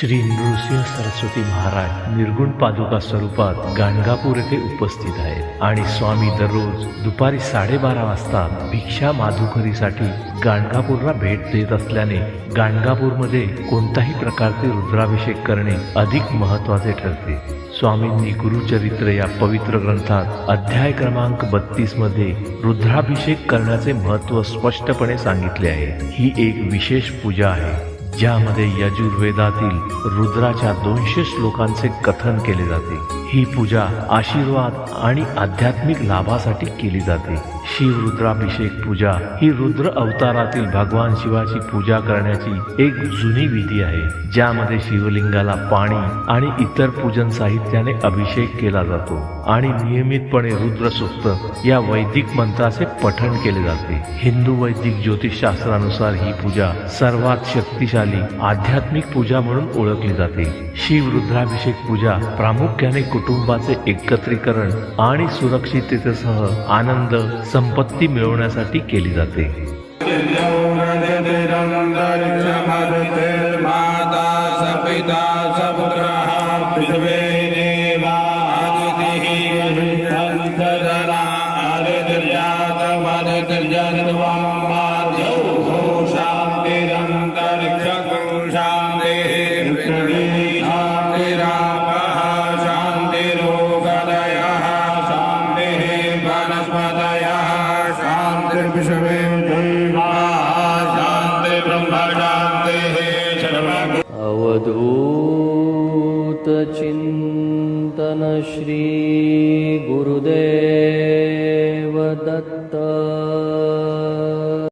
श्री नृसिंह सरस्वती महाराज निर्गुण पादुका स्वरूपात गाणगापूर येथे उपस्थित आहेत. आणि स्वामी दररोज दुपारी साडेबारा वाजता भिक्षा माधुकरीसाठी गाणगापूरला भेट देत असल्याने गाणगापूरमध्ये कोणताही प्रकारचे रुद्राभिषेक करणे अधिक महत्त्वाचे ठरते. स्वामींनी गुरुचरित्र या पवित्र ग्रंथात अध्याय क्रमांक बत्तीसमध्ये रुद्राभिषेक करण्याचे महत्त्व स्पष्टपणे सांगितले आहे. ही एक विशेष पूजा आहे. ज्यामध्ये यजुर्वेदातील रुद्राच्या दोनशे श्लोकांचे कथन केले जाते. ही पूजा आशीर्वाद आणि आध्यात्मिक लाभासाठी केली जाते. शिव रुद्राभिषेक पूजा ही रुद्र अवतारातील भगवान शिवाची पूजा करण्याची एक जुनी विधी आहे ज्यामध्ये शिवलिंगाला पाणी आणि इतर पूजन साहित्याने अभिषेक केला जातो आणि नियमितपणे रुद्र सुक्त या वैदिक मंत्राचे पठण केले जाते. हिंदू वैदिक ज्योतिषशास्त्रानुसार ही पूजा सर्वात शक्तिशाली आध्यात्मिक पूजा म्हणून ओळखली जाते. शिव रुद्राभिषेक पूजा प्रामुख्याने कुटुंबाचे एकत्रीकरण आणि सुरक्षिततेसह आनंद संपत्ती मिळवण्यासाठी केली जाते. माता स न्द्रह्माजान्ते ब्रह्मा जान्ते अवदूतचिन्तन